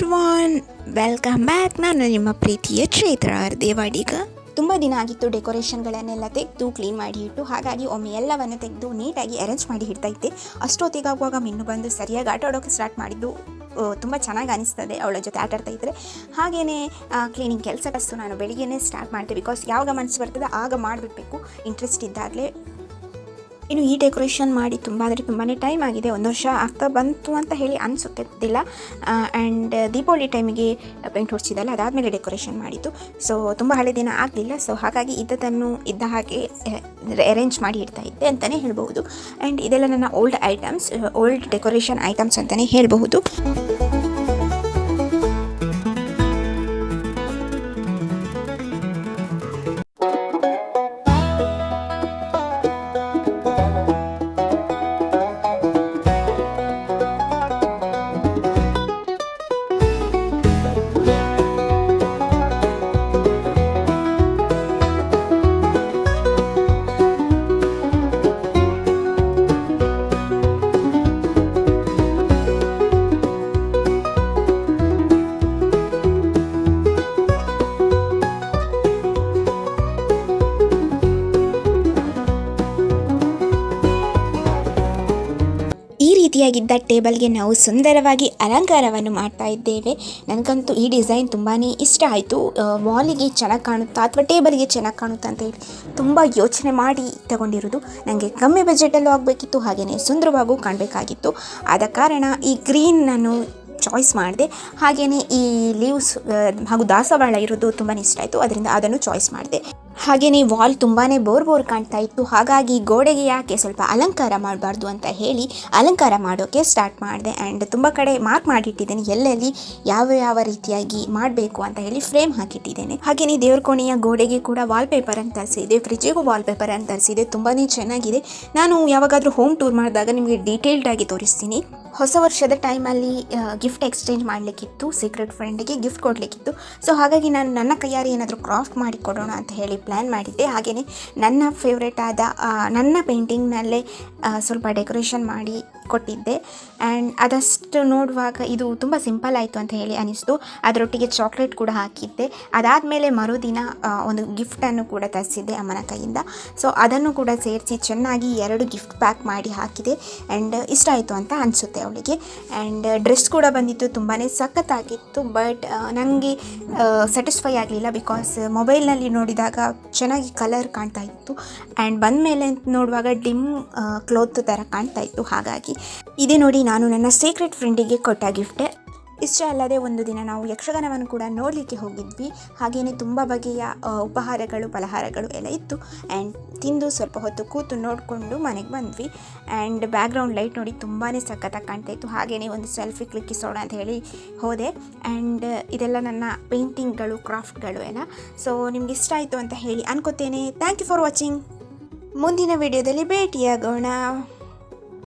Everyone welcome back ನಾನು ನಿಮ್ಮ ಪ್ರೀತಿಯ ಚೈತ್ರ ದೇವಾಡಿಗ ತುಂಬ ದಿನ ಆಗಿತ್ತು ಡೆಕೋರೇಷನ್ಗಳನ್ನೆಲ್ಲ ತೆಗೆದು ಕ್ಲೀನ್ ಮಾಡಿ ಇಟ್ಟು, ಹಾಗಾಗಿ ಒಮ್ಮೆ ಎಲ್ಲವನ್ನು ತೆಗೆದು, ನೀಟಾಗಿ ಅರೇಂಜ್ ಮಾಡಿ ಇಡ್ತಾ ಇದ್ದೆ. ಅಷ್ಟೊತ್ತಿಗಾಗುವಾಗ ಮಿನ್ನು ಬಂದು ಸರಿಯಾಗಿ ಆಟ ಆಡೋಕ್ಕೆ ಸ್ಟಾರ್ಟ್ ಮಾಡಿದ್ದು ತುಂಬ ಚೆನ್ನಾಗಿ ಅನಿಸ್ತದೆ. ಅವಳ ಜೊತೆ ಆಟ ಆಡ್ತಾ ಇದ್ದರೆ ಹಾಗೆಯೇ ಕ್ಲೀನಿಂಗ್ ಕೆಲಸಕ್ಕಷ್ಟು ನಾನು ಬೆಳಿಗ್ಗೆನೇ ಸ್ಟಾರ್ಟ್ ಮಾಡಿದೆ ಬಿಕಾಸ್ ಯಾವಾಗ ಮನಸ್ಸು ಬರ್ತದೆ ಆಗ ಮಾಡಿಬಿಡ್ಬೇಕು. ಇಂಟ್ರೆಸ್ಟ್ ಇದ್ದಾಗಲೇ ಇನ್ನು ಈ ಡೆಕೋರೇಷನ್ ಮಾಡಿ ತುಂಬ ಅಂದರೆ ತುಂಬಾ ಟೈಮ್ ಆಗಿದೆ. ಒಂದು ವರ್ಷ ಆಗ್ತಾ ಬಂತು ಅಂತ ಹೇಳಿ ಅನಿಸುತ್ತಿದ್ದಿಲ್ಲ. ಆ್ಯಂಡ್ ದೀಪಾವಳಿ ಟೈಮಿಗೆ ಪೇಂಟ್ ಹೊಡಿಸಿದಲ್ಲ ಅದಾದಮೇಲೆ ಡೆಕೋರೇಷನ್ ಮಾಡಿತ್ತು ಸೊ ತುಂಬ ಹಳೆ ದಿನ ಆಗಲಿಲ್ಲ. ಸೊ ಹಾಗಾಗಿ ಇದ್ದದನ್ನು ಇದ್ದ ಹಾಗೆ ಅರೇಂಜ್ ಮಾಡಿ ಇಡ್ತಾ ಇದ್ದೆ ಅಂತಲೇ ಹೇಳ್ಬೋದು ಆ್ಯಂಡ್ ಇದೆಲ್ಲ ನನ್ನ old items old decoration items ಅಂತಲೇ ಹೇಳಬಹುದು. ರೀತಿಯಾಗಿದ್ದ ಟೇಬಲ್ಗೆ ನಾವು ಸುಂದರವಾಗಿ ಅಲಂಕಾರವನ್ನು ಮಾಡ್ತಾ ಇದ್ದೇವೆ. ನನಗಂತೂ ಈ ಡಿಸೈನ್ ತುಂಬಾ ಇಷ್ಟ ಆಯಿತು. ವಾಲಿಗೆ ಚೆನ್ನಾಗಿ ಕಾಣುತ್ತಾ ಅಥವಾ ಟೇಬಲ್ಗೆ ಚೆನ್ನಾಗಿ ಕಾಣುತ್ತಾ ಅಂತ ಹೇಳಿ ತುಂಬ ಯೋಚನೆ ಮಾಡಿ ತಗೊಂಡಿರೋದು ನನಗೆ ಕಮ್ಮಿ ಬಜೆಟಲ್ಲೂ ಆಗಬೇಕಿತ್ತು ಹಾಗೆಯೇ ಸುಂದರವಾಗೂ ಕಾಣಬೇಕಾಗಿತ್ತು. ಆದ ಕಾರಣ ಈ ಗ್ರೀನ್ ನಾನು ಚಾಯ್ಸ್ ಮಾಡಿದೆ. ಹಾಗೆಯೇ ಈ ಲೀವ್ಸ್ ಹಾಗೂ ದಾಸವಾಳ ಇರೋದು ತುಂಬಾ ಇಷ್ಟ ಆಯಿತು. ಅದರಿಂದ ಅದನ್ನು ಚಾಯ್ಸ್ ಮಾಡಿದೆ. ಹಾಗೆಯೇ ವಾಲ್ ತುಂಬಾ ಬೋರ್ ಬೋರ್ ಕಾಣ್ತಾ ಇತ್ತು. ಹಾಗಾಗಿ ಗೋಡೆಗೆ ಯಾಕೆ ಸ್ವಲ್ಪ ಅಲಂಕಾರ ಮಾಡಬಾರ್ದು ಅಂತ ಹೇಳಿ ಅಲಂಕಾರ ಮಾಡೋಕ್ಕೆ ಸ್ಟಾರ್ಟ್ ಮಾಡಿದೆ. ಆ್ಯಂಡ್ ತುಂಬ ಕಡೆ ಮಾರ್ಕ್ ಮಾಡಿಟ್ಟಿದ್ದೇನೆ. ಎಲ್ಲೆಲ್ಲಿ ಯಾವ ಯಾವ ರೀತಿಯಾಗಿ ಮಾಡಬೇಕು ಅಂತ ಹೇಳಿ ಫ್ರೇಮ್ ಹಾಕಿಟ್ಟಿದ್ದೇನೆ. ಹಾಗೆಯೇ ದೇವ್ರ ಕೋಣೆಯ ಗೋಡೆಗೆ ಕೂಡ ವಾಲ್ಪೇಪರ್ ಅಂತ ತರಿಸಿದೆ. ಫ್ರಿಜ್ಜಿಗೂ ಅಂತ ತರಿಸಿದೆ. ತುಂಬಾ ಚೆನ್ನಾಗಿದೆ. ನಾನು ಯಾವಾಗಾದರೂ ಹೋಮ್ ಟೂರ್ ಮಾಡಿದಾಗ ನಿಮಗೆ ಡೀಟೇಲ್ಡ್ ಆಗಿ ತೋರಿಸ್ತೀನಿ. ಹೊಸ ವರ್ಷದ ಟೈಮಲ್ಲಿ ಗಿಫ್ಟ್ ಎಕ್ಸ್ಚೇಂಜ್ ಮಾಡಲಿಕ್ಕಿತ್ತು ಸೀಕ್ರೆಟ್ ಫ್ರೆಂಡಿಗೆ ಗಿಫ್ಟ್ ಕೊಡಲಿಕ್ಕಿತ್ತು. ಸೊ ಹಾಗಾಗಿ ನಾನು ನನ್ನ ಕೈಯಾರೆ ಏನಾದರೂ ಕ್ರಾಫ್ಟ್ ಮಾಡಿ ಕೊಡೋಣ ಅಂತ ಹೇಳಿ ಪ್ಲ್ಯಾನ್ ಮಾಡಿದ್ದೆ. ಹಾಗೆಯೇ ನನ್ನ ಫೇವ್ರೇಟ್ ಆದ ನನ್ನ ಪೇಂಟಿಂಗ್ನಲ್ಲೇ ಸ್ವಲ್ಪ ಡೆಕೋರೇಷನ್ ಮಾಡಿ ಕೊಟ್ಟಿದ್ದೆ. ಆ್ಯಂಡ್ ಅದಷ್ಟು ನೋಡುವಾಗ ಇದು ತುಂಬ ಸಿಂಪಲ್ ಆಯಿತು ಅಂತ ಹೇಳಿ ಅನಿಸ್ತು. ಅದರೊಟ್ಟಿಗೆ ಚಾಕ್ಲೇಟ್ ಕೂಡ ಹಾಕಿದ್ದೆ. ಅದಾದಮೇಲೆ ಮರುದಿನ ಒಂದು ಗಿಫ್ಟನ್ನು ಕೂಡ ತರಿಸಿದ್ದೆ ಅಮ್ಮನ ಕೈಯಿಂದ. ಸೊ ಅದನ್ನು ಕೂಡ ಸೇರಿಸಿ ಚೆನ್ನಾಗಿ ಎರಡು ಗಿಫ್ಟ್ ಪ್ಯಾಕ್ ಮಾಡಿ ಹಾಕಿದೆ. ಆ್ಯಂಡ್ ಇಷ್ಟ ಆಯಿತು ಅಂತ ಅನಿಸುತ್ತೆ ಅವಳಿಗೆ. ಆ್ಯಂಡ್ ಡ್ರೆಸ್ ಕೂಡ ಬಂದಿತ್ತು ತುಂಬಾ ಸಖತ್ತಾಗಿತ್ತು. ಬಟ್ ನನಗೆ ಸ್ಯಾಟಿಸ್ಫೈ ಆಗಲಿಲ್ಲ ಬಿಕಾಸ್ ಮೊಬೈಲ್ನಲ್ಲಿ ನೋಡಿದಾಗ ಚೆನ್ನಾಗಿ ಕಲರ್ ಕಾಣ್ತಾ ಇತ್ತು. ಆ್ಯಂಡ್ ಬಂದ ಮೇಲೆ ನೋಡುವಾಗ ಡಿಮ್ ಕ್ಲೋತ್ ಥರ ಕಾಣ್ತಾ ಇತ್ತು. ಹಾಗಾಗಿ ಇದೇ ನೋಡಿ ನಾನು ನನ್ನ ಸೀಕ್ರೆಟ್ ಫ್ರೆಂಡಿಗೆ ಕೊಟ್ಟ ಗಿಫ್ಟ್ ಇಷ್ಟ ಅಲ್ಲದೆ ಒಂದು ದಿನ ನಾವು ಯಕ್ಷಗಾನವನ್ನು ಕೂಡ ನೋಡಲಿಕ್ಕೆ ಹೋಗಿದ್ವಿ. ಹಾಗೆಯೇ ತುಂಬ ಬಗೆಯ ಉಪಹಾರಗಳು, ಫಲಹಾರಗಳು ಎಲ್ಲ ಇತ್ತು. ಆ್ಯಂಡ್ ತಿಂದು ಸ್ವಲ್ಪ ಹೊತ್ತು ಕೂತು ನೋಡಿಕೊಂಡು ಮನೆಗೆ ಬಂದ್ವಿ. ಆ್ಯಂಡ್ ಬ್ಯಾಕ್ಗ್ರೌಂಡ್ ಲೈಟ್ ನೋಡಿ ತುಂಬಾ ಸಖತ್ತಾಗಿ ಕಾಣ್ತಾ ಇತ್ತು. ಹಾಗೆಯೇ ಒಂದು ಸೆಲ್ಫಿ ಕ್ಲಿಕ್ಕಿಸೋಣ ಅಂತ ಹೇಳಿ ಹೋದೆ. ಆ್ಯಂಡ್ ಇದೆಲ್ಲ ನನ್ನ ಪೇಂಟಿಂಗ್ಗಳು ಕ್ರಾಫ್ಟ್ಗಳು ಎಲ್ಲ. ಸೊ ನಿಮ್ಗೆ ಇಷ್ಟ ಆಯಿತು ಅಂತ ಹೇಳಿ ಅನ್ಕೋತೇನೆ. ಥ್ಯಾಂಕ್ ಯು ಫಾರ್ ವಾಚಿಂಗ್ ಮುಂದಿನ ವಿಡಿಯೋದಲ್ಲಿ ಭೇಟಿಯಾಗೋಣ.